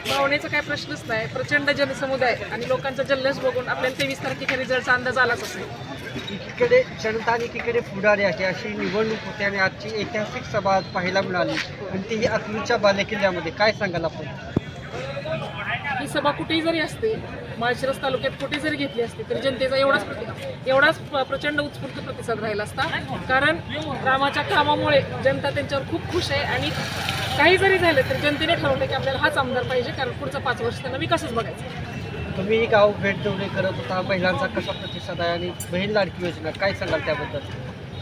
भावनेचा काय प्रश्नच नाही. प्रचंड जनसमुदाय आणि लोकांचा जल्लोष बघून आपल्याला तेवीस तारखेच्या रिझल्टचा अंदाज आलाच असेल एकीकडे जनता आणि एकीकडे पुढारी अशी अशी निवडणूक होते आणि आजची ऐतिहासिक सभा आज पाहायला मिळाली. आणि तीही आत्मीच्या बालेकिल्ल्यामध्ये. काय सांगाल आपण? ही सभा कुठेही जरी असते माळशिरस तालुक्यात कुठे जरी घेतली असती तरी जनतेचा एवढाच प्रति एवढाच प्र- प्रचंड उत्स्फूर्त प्रतिसाद राहिला असता. कारण रामाच्या कामामुळे जनता त्यांच्यावर खूप खुश आहे आणि काही जरी झालं तर जनतेने ठरवलं की आपल्याला हाच आमदार पाहिजे कारण पुढचा पाच वर्ष त्यांना विकासच बघायचा तुम्ही गाव भेट देऊन करत होता महिलांचा कसा प्रतिसाद आहे आणि बहीण लाडकी योजना काय सांगाल त्याबद्दल?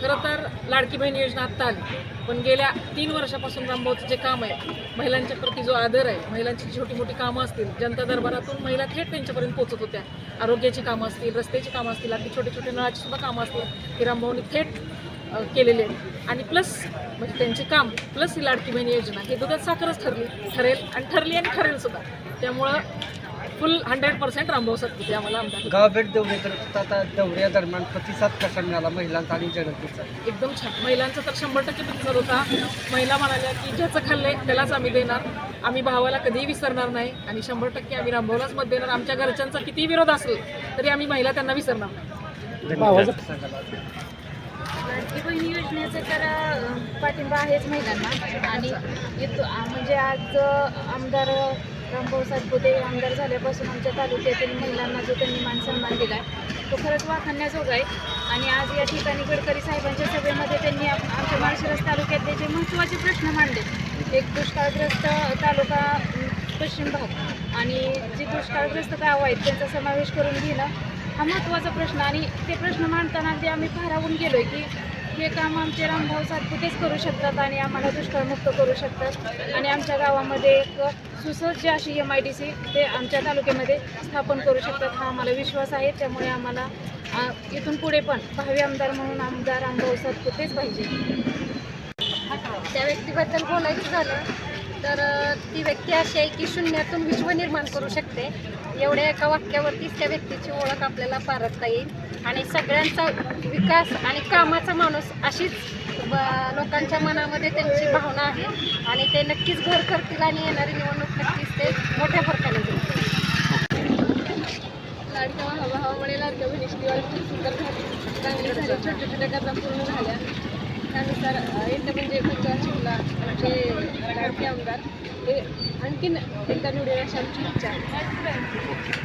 खरं तर लाडकी बहीण योजना आत्ता आली पण गेल्या तीन वर्षापासून रामभाऊचं जे काम आहे महिलांच्या प्रती जो आदर आहे महिलांची छोटी मोठी कामं असतील जनता दरबारातून महिला थेट त्यांच्यापर्यंत पोहोचत होत्या. आरोग्याची कामं असतील रस्त्याची कामं असतील अगदी छोटे छोटे नळाची सुद्धा कामं असतील ही रामभाऊनी थेट केलेली आणि प्लस म्हणजे त्यांचे काम प्लस ही लाडकी बहीण योजना हे दुधात साखरच ठरली ठरेल आणि ठरली आणि ठरेल सुद्धा. त्यामुळं full hundred percent Rambhau Satpute आम्हाला आमदार गाव भेट दौरे करत आता दौऱ्या दरम्यान प्रतिसाद कसा मिळाला महिलांचा आणि जनतेचा? एकदम छान. महिलांचा तर शंभर टक्के प्रतिसाद होता. महिला म्हणाल्या की ज्याचं खाल्लंय त्यालाच आम्ही देणार. आम्ही भावाला कधीही विसरणार नाही आणि शंभर टक्के आम्ही रामभाऊलाच मत देणार. आमच्या घरच्यांचा कितीही विरोध असेल तरी आम्ही महिला त्यांना विसरणार नाही. लाडकी बहीण योजनेचं तर पाठिंबा आहेच महिलांना. आणि इथं म्हणजे आज आमदार रामभाऊ सातपुते आमदार झाल्यापासून आमच्या तालुक्यातील महिलांना जो त्यांनी मान सन्मान दिला आहे तो खरंच वाखणण्याजोगा आहे. आणि आज या ठिकाणी गडकरी साहेबांच्या सभेमध्ये त्यांनी आमच्या माळशिरस तालुक्यातले जे महत्त्वाचे प्रश्न मांडले एक दुष्काळग्रस्त तालुका पश्चिम भाग आणि जे दुष्काळग्रस्त गाव आहेत त्यांचा समावेश करून घेणं हा महत्त्वाचा प्रश्न आणि ते प्रश्न मांडताना ते आम्ही भारावून गेलो आहे की हे काम आमचे रामभाऊ सातपुतेच करू शकतात आणि आम्हाला दुष्काळमुक्त करू शकतात. आणि आमच्या गावामध्ये एक सुसज्ज अशी एम आय डी सी ते आमच्या तालुक्यामध्ये स्थापन करू शकतात हा आम्हाला विश्वास आहे. त्यामुळे आम्हाला इथून पुढे पण भावी आमदार म्हणून आमदार रामभाऊ सातपुतेच पाहिजे. त्या व्यक्तीबद्दल बोलायचं झालं तर ती व्यक्ती अशी आहे की शून्यातून विश्व निर्माण करू शकते. एवढ्या एका वाक्यावरतीच त्या व्यक्तीची ओळख आपल्याला पारखता येईल. आणि सगळ्यांचा विकास आणि कामाचा माणूस अशीच लोकांच्या मनामध्ये त्यांची भावना आहे. आणि ते नक्कीच घर करतील आणि येणारी निवडणूक नक्कीच ते मोठ्या फरकाने जिंकतील लाडक्या भावामुळे लाडक्या बहिणीची सुंदर झाली. चांगली झाली. छोट्या छोट्या गरजा पूर्ण झाल्या. त्यानुसार अ, म्हणजे पंचावन्न शिवला आमचे म्हणजे, आमदार हे आणखीन एकदा निवडेल अशी आमची इच्छा आहे.